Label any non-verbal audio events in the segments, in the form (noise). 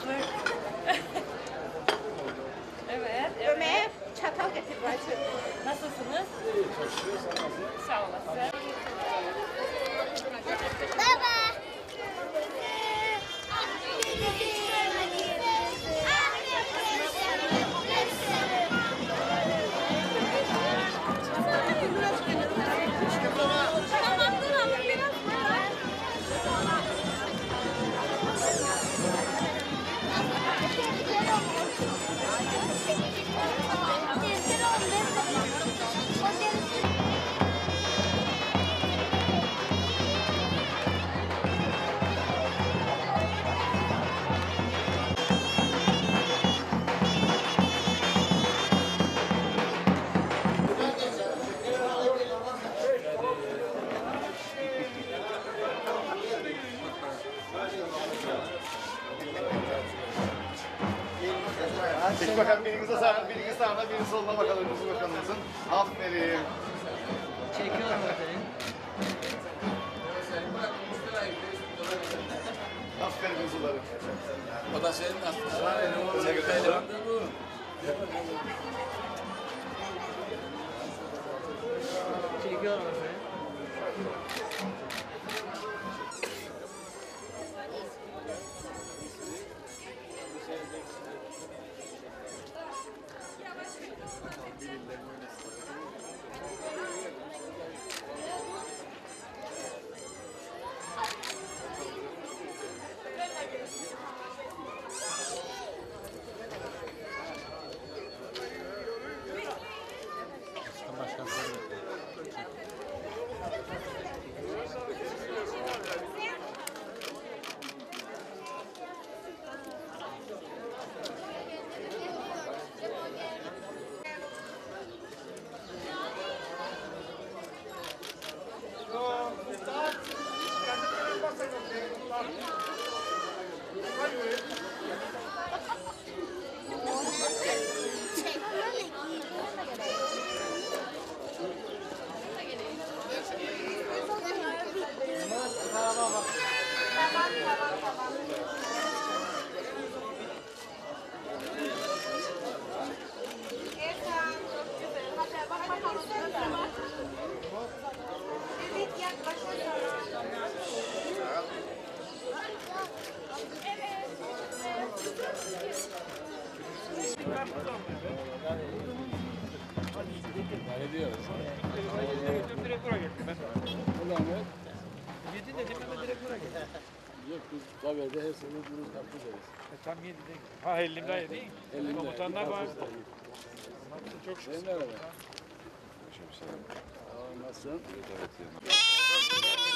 (laughs) Evet, Ömer, çatal getir bacım. Nasılsınız? Sağ olasın. Sağına, birinize soluna bakalım Yusuf Bakanımızın. Aferin. Çekiyorum efendim. Aferin Yusuf'ları. O da senin aslında. Sekreterim. Çekiyorum efendim. Ne diyoruz? Ulan evet. Yok biz haberde her sene bunu karpuz yeriz. Tam yedide. Ha elimde yedi. Elinde. Komutanlar var. Çok şükür. Senin araba. Olmazsın. Eniştem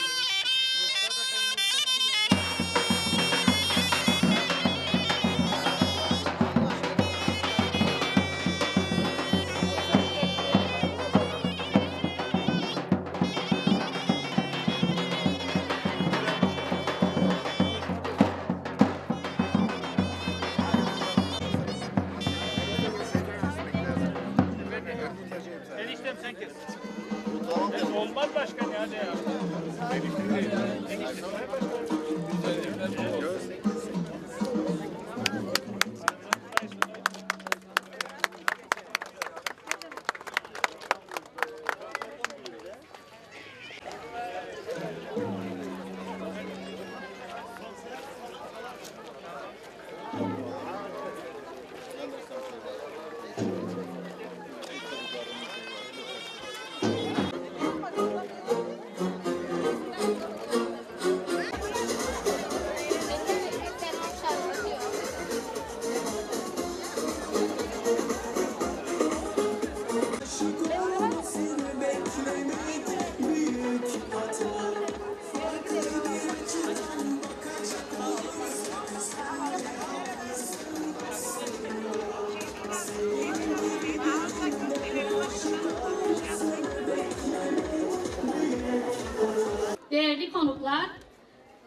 Değerli konuklar,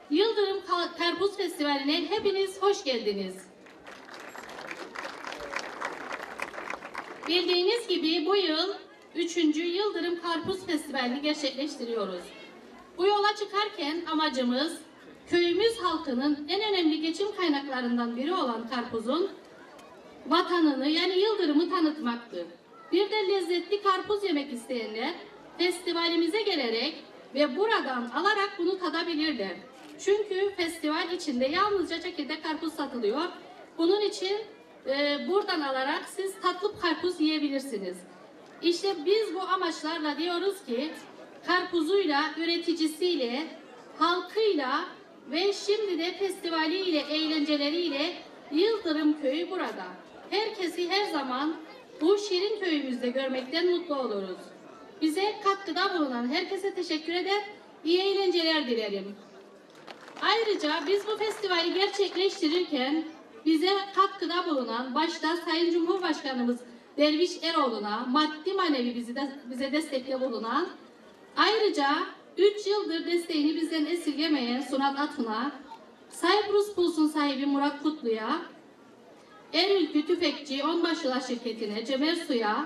Yıldırım Ka- Karpuz Festivali'ne hepiniz hoş geldiniz. Bildiğiniz gibi bu yıl 3. Yıldırım Karpuz Festivali'ni gerçekleştiriyoruz. Bu yola çıkarken amacımız köyümüz halkının en önemli geçim kaynaklarından biri olan karpuzun vatanını yani Yıldırım'ı tanıtmaktı. Bir de lezzetli karpuz yemek isteyenler festivalimize gelerek ve buradan alarak bunu tadabilirler. Çünkü festival içinde yalnızca çekirdek karpuz satılıyor. Bunun için e, buradan alarak siz tatlı karpuz yiyebilirsiniz. İşte biz bu amaçlarla diyoruz ki karpuzuyla, üreticisiyle, halkıyla ve şimdi de festivaliyle, eğlenceleriyle Yıldırım Köyü burada. Herkesi her zaman bu şirin köyümüzde görmekten mutlu oluruz. Bize katkıda bulunan herkese teşekkür eder, iyi eğlenceler dilerim. Ayrıca biz bu festivali gerçekleştirirken bize katkıda bulunan başta Sayın Cumhurbaşkanımız Derviş Eroğlu'na maddi manevi bizi de, bize destekle bulunan ayrıca 3 yıldır desteğini bizden esirgemeyen Sunat Atun'a, Cyprus Puls'un sahibi Murat Kutlu'ya, Erülkü Tüfekçi Onbaşılar Şirketi'ne, Cemer Su'ya,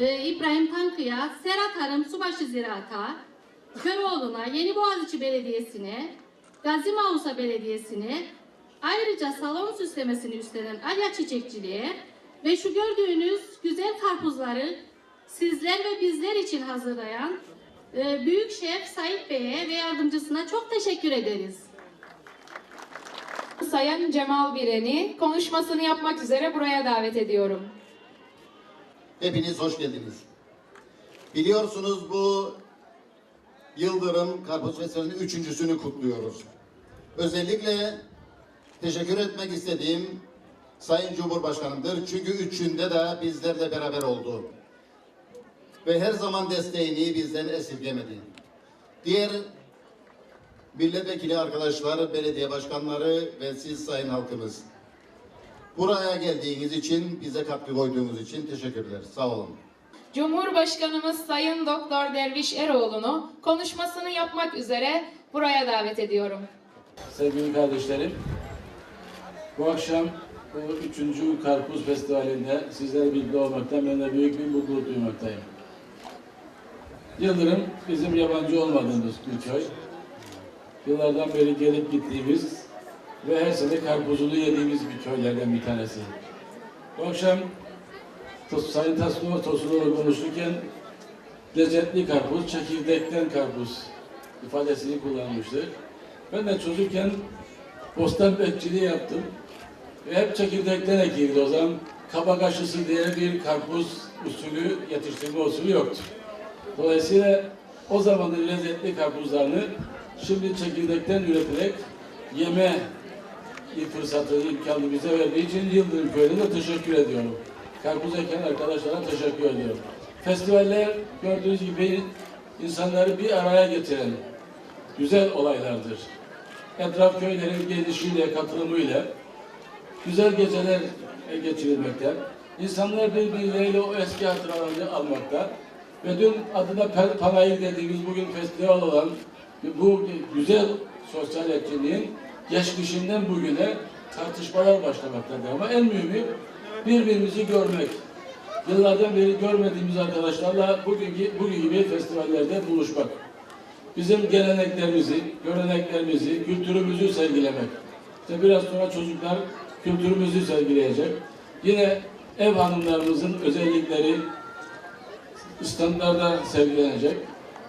e, İbrahim Tankı'ya, Serhat Hanım Subaşı Ziraat'a, Köroğlu'na, Yeni Boğaziçi Belediyesi'ne, Gazi Mausa Belediyesi'ne, ayrıca salon süslemesini üstlenen Alya Çiçekçiliğe ve şu gördüğünüz güzel karpuzları sizler ve bizler için hazırlayan e, Büyük Şef Sait Bey'e ve yardımcısına çok teşekkür ederiz. Sayın Cemal Biren'i konuşmasını yapmak üzere buraya davet ediyorum. Hepiniz hoş geldiniz. Biliyorsunuz bu Yıldırım Karpuz Festivali'nin üçüncüsünü kutluyoruz. Özellikle teşekkür etmek istediğim Sayın Cumhurbaşkanımdır. Çünkü üçünde de bizlerle beraber oldu. Ve her zaman desteğini bizden esirgemedi. Diğer milletvekili arkadaşlar, belediye başkanları ve siz sayın halkımız. Buraya geldiğiniz için, bize katkı koyduğunuz için teşekkürler. Sağ olun. Cumhurbaşkanımız Sayın Doktor Derviş Eroğlu'nu konuşmasını yapmak üzere buraya davet ediyorum. Sevgili kardeşlerim, bu akşam bu üçüncü Karpuz Festivali'nde sizlerle birlikte olmaktan ben de büyük bir mutluluk duymaktayım. Yıldırım bizim yabancı olmadığımız bir köy. Yıllardan beri gelip gittiğimiz ve her sene karpuzunu yediğimiz bir köylerden bir tanesi. Bu akşam Sayın Tasma Tosunoğlu konuşurken lezzetli karpuz, çekirdekten karpuz ifadesini kullanmıştı. Ben de çocukken bostan bekçiliği yaptım. Ve hep çekirdekten ekildi o zaman. kabak aşısı diye bir karpuz usulü yetiştirme usulü yoktur. Dolayısıyla o zamanın lezzetli karpuzlarını şimdi çekirdekten üreterek yeme fırsatı, imkanı bize verdiği için Yıldırım Köyü'ne de teşekkür ediyorum. Karpuz eken arkadaşlara teşekkür ediyorum. Festivaller gördüğünüz gibi insanları bir araya getiren güzel olaylardır. Etraf köylerin gelişiyle, katılımıyla güzel geceler geçirilmekte. İnsanlar birbirleriyle o eski hatıralarını almakta. Ve dün adına Panayır dediğimiz bugün festival olan bu güzel sosyal etkinliğin geçmişinden bugüne tartışmalar başlamaktadır. Ama en mühimi birbirimizi görmek. Yıllardan beri görmediğimiz arkadaşlarla bugünkü, bugün gibi festivallerde buluşmak. Bizim geleneklerimizi, göreneklerimizi, kültürümüzü sergilemek. İşte biraz sonra çocuklar kültürümüzü sergileyecek. Yine ev hanımlarımızın özellikleri standlarda sergilenecek.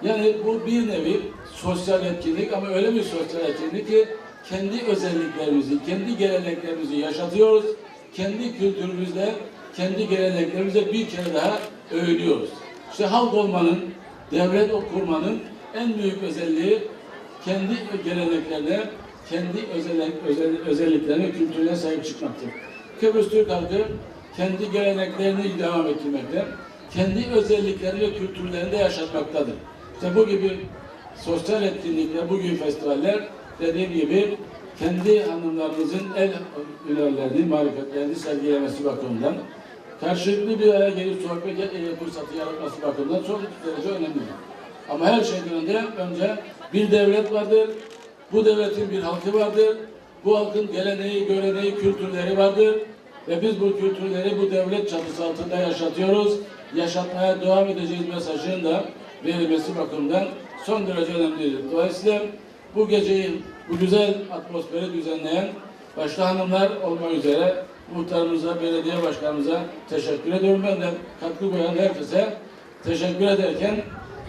Yani bu bir nevi sosyal etkinlik ama öyle bir sosyal etkinlik ki kendi özelliklerimizi, kendi geleneklerimizi yaşatıyoruz. Kendi kültürümüzle, kendi geleneklerimizle bir kere daha övünüyoruz. İşte halk olmanın, devlet kurmanın en büyük özelliği kendi geleneklerine, kendi özellik, özel, özelliklerine, kültürüne sahip çıkmaktır. Kıbrıs Türk halkı kendi geleneklerini devam ettirmekte, kendi özelliklerini ve kültürlerini de yaşatmaktadır. İşte bu gibi sosyal etkinlikler, bugün festivaller dediğim gibi kendi hanımlarımızın el hünerlerini, marifetlerini sergilemesi bakımından karşılıklı bir araya gelip sohbet e, fırsatı yaratması bakımından çok derece önemlidir. Ama her şeyden önce, önce bir devlet vardır, bu devletin bir halkı vardır, bu halkın geleneği, göreneği, kültürleri vardır ve biz bu kültürleri bu devlet çatısı altında yaşatıyoruz, yaşatmaya devam edeceğiz mesajının da verilmesi bakımından son derece önemlidir. Dolayısıyla bu geceyi, bu güzel atmosferi düzenleyen başta hanımlar olmak üzere muhtarımıza, belediye başkanımıza teşekkür ediyorum. Ben de katkı koyan herkese teşekkür ederken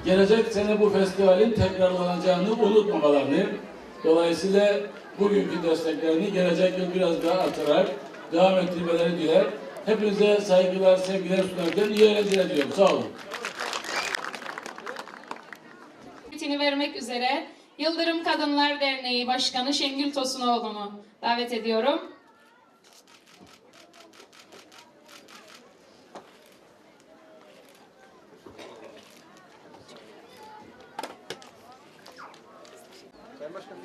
gelecek sene bu festivalin tekrarlanacağını unutmamalarını, dolayısıyla bugünkü desteklerini gelecek yıl biraz daha artarak devam ettirmeleri diler. Hepinize saygılar, sevgiler sunarken iyi eğlenceler diliyorum. Sağ olun. Vermek üzere Yıldırım Kadınlar Derneği Başkanı Şengül Tosunoğlu'nu davet ediyorum. Sayın Başkanım.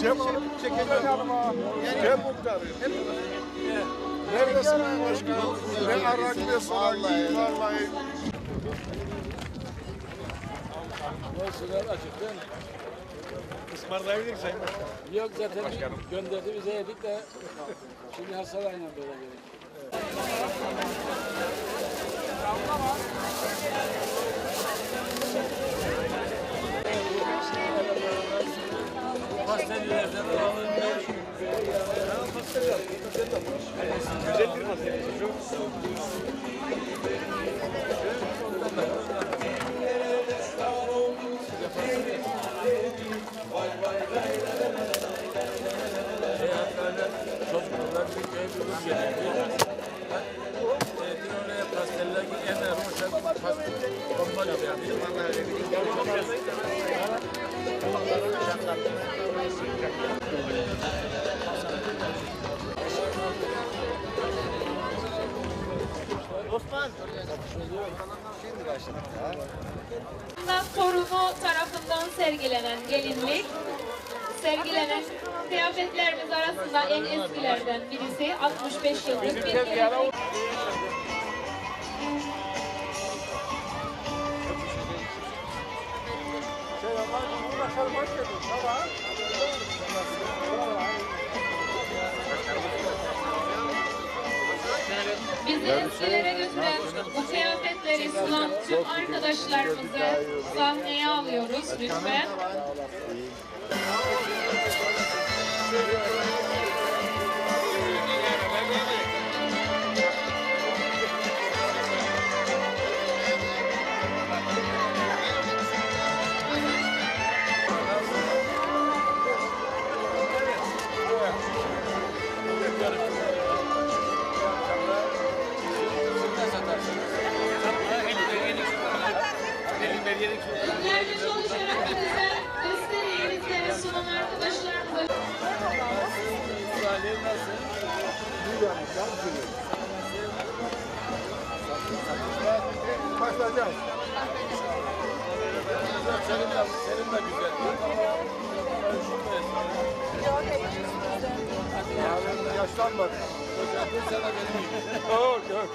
Cem çekeceğim yanıma. Cem Muhtar. Neredesin başkanım? Ne arak ne sorak. Vallahi. Olsunlar açık değil mi? Ismarlayabilir Sayın Başkanım. Yok zaten gönderdi bize yedik de şimdi Hasan'la beraber. Pastellilerden alalım. Güzel bir masaya. Çocuklar bir köy bulup gelirdi. Dün oraya pasteller yener, hoşa pastel, bomba gibi yani. Torunu tarafından sergilenen gelinlik, sergilenen kıyafetlerimiz arasında en eskilerden birisi 65 yıllık bir gelinlik. Bizi eskilere götüren bu kıyafetleri sunan tüm arkadaşlarımızı sahneye alıyoruz lütfen. Başlayacağız. Senin de, senin de güzel. Yaşlanmadı. Hocam sana benim. Yok yok.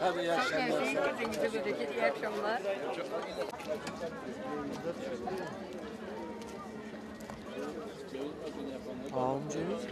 Hadi iyi akşamlar. İyi akşamlar. Amcamız